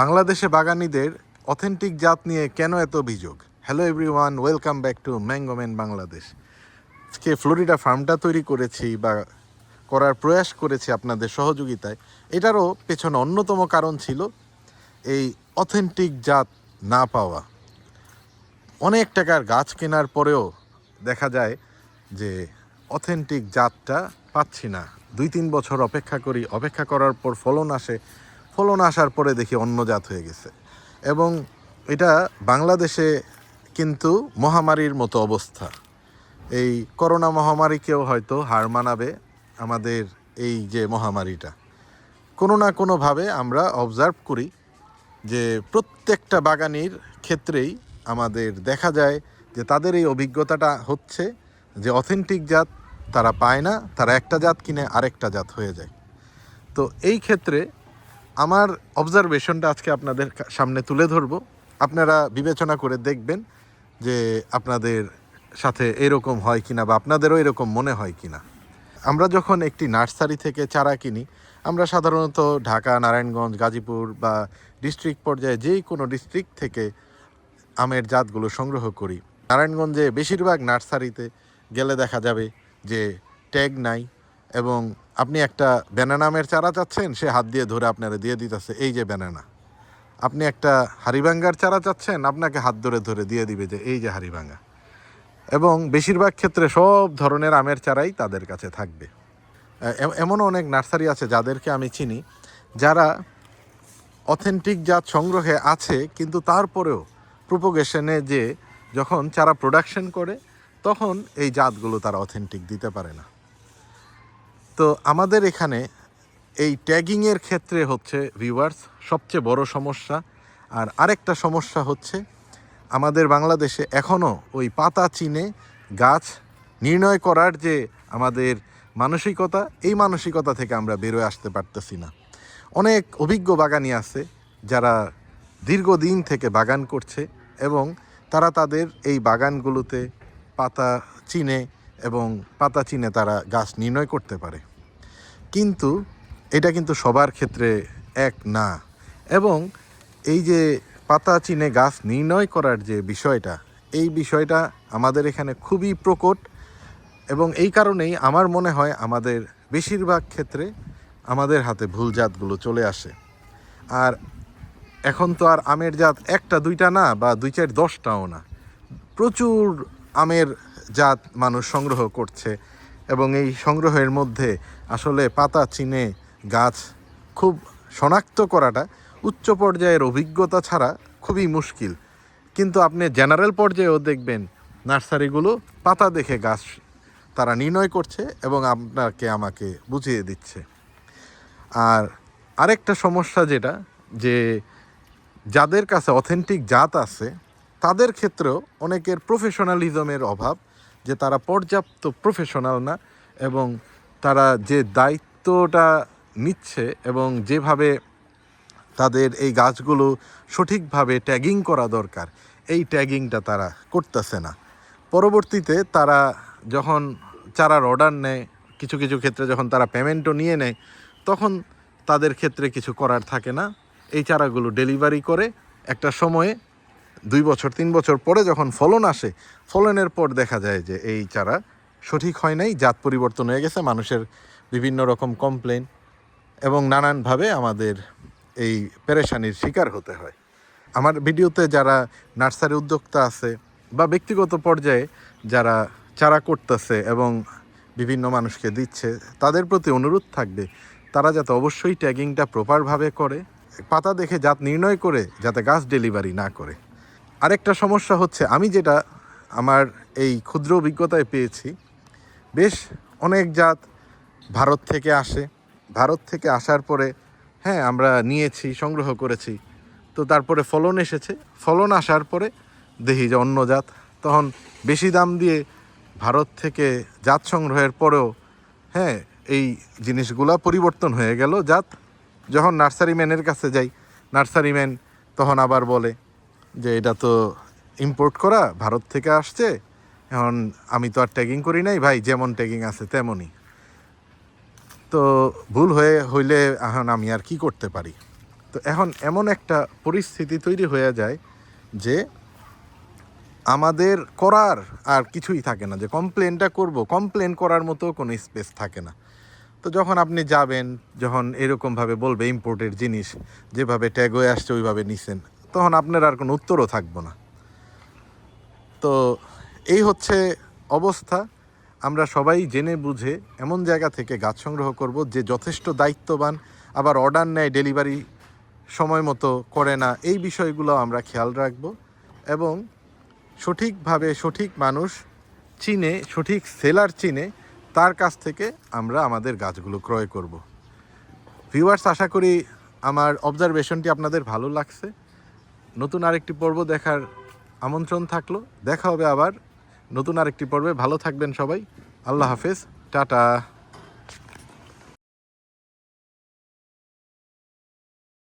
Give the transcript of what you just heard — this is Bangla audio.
বাংলাদেশে বাগানীদের অথেন্টিক জাত নিয়ে কেন এত অভিযোগ? Hello everyone welcome back to Mangoman Bangladesh আজকে ফ্লোরিডা ফার্মটা তৈরি করেছি বা করার প্রয়াস করেছি আপনাদের সহযোগিতায়। এটারও পেছনে অন্যতম কারণ ছিল এই অথেন্টিক জাত না পাওয়া। অনেক টাকার গাছ কেনার পরেও দেখা যায় যে অথেন্টিক জাতটা পাচ্ছি না। দুই তিন বছর অপেক্ষা করি, অপেক্ষা করার পর ফলন আসে। ফলন আসার পরে দেখি অন্য জাত হয়ে গেছে। এবং এটা বাংলাদেশে কিন্তু মহামারীর মতো অবস্থা। এই করোনা মহামারীকেও হয়তো হার মানাবে আমাদের এই যে মহামারীটা। কোনো না কোনোভাবে আমরা অবজার্ভ করি যে প্রত্যেকটা বাগানির ক্ষেত্রেই আমাদের দেখা যায় যে তাদের এই অভিজ্ঞতাটা হচ্ছে যে অথেন্টিক জাত তারা পায় না, তারা একটা জাত কিনে আরেকটা জাত হয়ে যায়। তো এই ক্ষেত্রে আমার অবজারভেশনটা আজকে আপনাদের সামনে তুলে ধরবো। আপনারা বিবেচনা করে দেখবেন যে আপনাদের সাথে এরকম হয় কিনা বা আপনাদেরও এরকম মনে হয় কিনা। আমরা যখন একটি নার্সারি থেকে চারা কিনি, আমরা সাধারণত ঢাকা, নারায়ণগঞ্জ, গাজীপুর বা ডিস্ট্রিক্ট পর্যায়ে যেই কোনো ডিস্ট্রিক্ট থেকে আমের জাতগুলো সংগ্রহ করি। নারায়ণগঞ্জে বেশিরভাগ নার্সারিতে গেলে দেখা যাবে যে ট্যাগ নাই এবং আপনি একটা ব্যানানা আমের চারা চাচ্ছেন, সে হাত দিয়ে ধরে আপনারা দিয়ে দিতেছে, এই যে ব্যানানা আপনি একটা হারিভাঙ্গার চারা চাচ্ছেন, আপনাকে হাত ধরে ধরে দিয়ে দিবে যে এই যে হারিভাঙ্গা এবং বেশিরভাগ ক্ষেত্রে সব ধরনের আমের চারাই তাদের কাছে থাকবে। এ- এমনও অনেক নার্সারি আছে যাদেরকে আমি চিনি, যারা অথেন্টিক জাত সংগ্রহে আছে, কিন্তু তারপরেও প্রোপোগেশনে যে যখন চারা প্রোডাকশন করে, তখন এই জাতগুলো তারা অথেন্টিক দিতে পারে না। তো আমাদের এখানে এই ট্যাগিংয়ের ক্ষেত্রে হচ্ছে ভিউয়ার্স সবচেয়ে বড় সমস্যা। আর আরেকটা সমস্যা হচ্ছে আমাদের বাংলাদেশে এখনও ওই পাতা চিনে গাছ নির্ণয় করার যে আমাদের মানসিকতা, এই মানসিকতা থেকে আমরা বেরোয় আসতে পারতেছি না। অনেক অভিজ্ঞ বাগানি আছে যারা দীর্ঘদিন থেকে বাগান করছে এবং তারা তাদের এই বাগানগুলোতে পাতা চিনে এবং পাতা চিনে তারা গাছ নির্ণয় করতে পারে। কিন্তু এটা কিন্তু সবার ক্ষেত্রে এক না। এবং এই যে পাতা চিনে গাছ নির্ণয় করার যে বিষয়টা, এই বিষয়টা আমাদের এখানে খুবই প্রকট এবং এই কারণেই আমার মনে হয় আমাদের বেশিরভাগ ক্ষেত্রে আমাদের হাতে ভুল জাতগুলো চলে আসে। আর এখন তো আর আমের জাত একটা, দুইটা না, বা দুই চার দশটাও না। প্রচুর আমের জাত মানুষ সংগ্রহ করছে এবং এই সংগ্রহের মধ্যে আসলে পাতা, চিনে, গাছ খুব শনাক্ত করাটা উচ্চ পর্যায়ের অভিজ্ঞতা ছাড়া খুবই মুশকিল। কিন্তু আপনি জেনারেল পর্যায়েও দেখবেন নার্সারিগুলো পাতা দেখে গাছ তারা নির্ণয় করছে এবং আপনাকে আমাকে বুঝিয়ে দিচ্ছে। আর আরেকটা সমস্যা যেটা যে যাদের কাছে অথেন্টিক জাত আছে তাদের ক্ষেত্রেও অনেকের প্রফেশনালিজমের অভাব, যে তারা পর্যাপ্ত প্রফেশনাল না এবং তারা যে দায়িত্বটা নিচ্ছে এবং যেভাবে তাদের এই গাছগুলো সঠিকভাবে ট্যাগিং করা দরকার, এই ট্যাগিংটা তারা করতেছে না। পরবর্তীতে তারা যখন চারার অর্ডার নেয়, কিছু কিছু ক্ষেত্রে যখন তারা পেমেন্টও নিয়ে নেয়, তখন তাদের ক্ষেত্রে কিছু করার থাকে না। এই চারাগুলো ডেলিভারি করে একটা সময়ে দুই বছর, তিন বছর পরে যখন ফলন আসে, ফলনের পর দেখা যায় যে এই চারা সঠিক হয় নাই, জাত পরিবর্তন হয়ে গেছে, মানুষের বিভিন্ন রকম কমপ্লেন এবং নানানভাবে আমাদের এই পেরেশানির শিকার হতে হয়। আমার ভিডিওতে যারা নার্সারি উদ্যোক্তা আছে বা ব্যক্তিগত পর্যায়ে যারা চারা করতেছে এবং বিভিন্ন মানুষকে দিচ্ছে, তাদের প্রতি অনুরোধ থাকবে, তারা যাতে অবশ্যই ট্যাগিংটা প্রপারভাবে করে, পাতা দেখে জাত নির্ণয় করে, যাতে গাছ ডেলিভারি না করে। আরেকটা সমস্যা হচ্ছে, আমি যেটা আমার এই ক্ষুদ্র অভিজ্ঞতায় পেয়েছি, বেশ অনেক জাত ভারত থেকে আসে। ভারত থেকে আসার পরে হ্যাঁ আমরা নিয়েছি, সংগ্রহ করেছি, তো তারপরে ফলন এসেছে। ফলন আসার পরে দেখি যে অন্য জাত, তখন বেশি দাম দিয়ে ভারত থেকে জাত সংগ্রহের পরেও হ্যাঁ এই জিনিসগুলা পরিবর্তন হয়ে গেল। জাত, যখন নার্সারি ম্যানের কাছে যাই, নার্সারি ম্যান তখন আবার বলে যে এটা তো ইম্পোর্ট করা, ভারত থেকে আসছে, এখন আমি তো আর ট্যাগিং করি নাই, ভাই, যেমন ট্যাগিং আছে তেমনই। তো ভুল হয়ে, হইলে এখন আমি আর কি করতে পারি? তো এখন এমন একটা পরিস্থিতি তৈরি হয়ে যায় যে আমাদের করার আর কিছুই থাকে না, যে কমপ্লেনটা করব কমপ্লেন করার মতো কোনো স্পেস থাকে না। তো যখন আপনি যাবেন, যখন এরকমভাবে বলবে ইম্পোর্টের জিনিস, যেভাবে ট্যাগ হয়ে আসছে, ওইভাবে নিছেন। তখন আপনার আর কোনো উত্তরও থাকব না। তো এই হচ্ছে অবস্থা। আমরা সবাই জেনে বুঝে এমন জায়গা থেকে গাছ সংগ্রহ করব যে যথেষ্ট দায়িত্ববান, আবার অর্ডার নেয় ডেলিভারি সময় মতো করে না। এই বিষয়গুলো আমরা খেয়াল রাখব এবং সঠিকভাবে সঠিক মানুষ চিনে, সঠিক সেলার চিনে তার কাছ থেকে আমরা আমাদের গাছগুলো ক্রয় করব। ভিউয়ার্স আশা করি আমার অবজারভেশনটি আপনাদের ভালো লাগছে। নতুন আরেকটি পর্ব দেখার আমন্ত্রণ থাকল। দেখা হবে আবার নতুন আরেকটি পর্বে। ভালো থাকবেন সবাই। আল্লাহ হাফেজ। টাটা।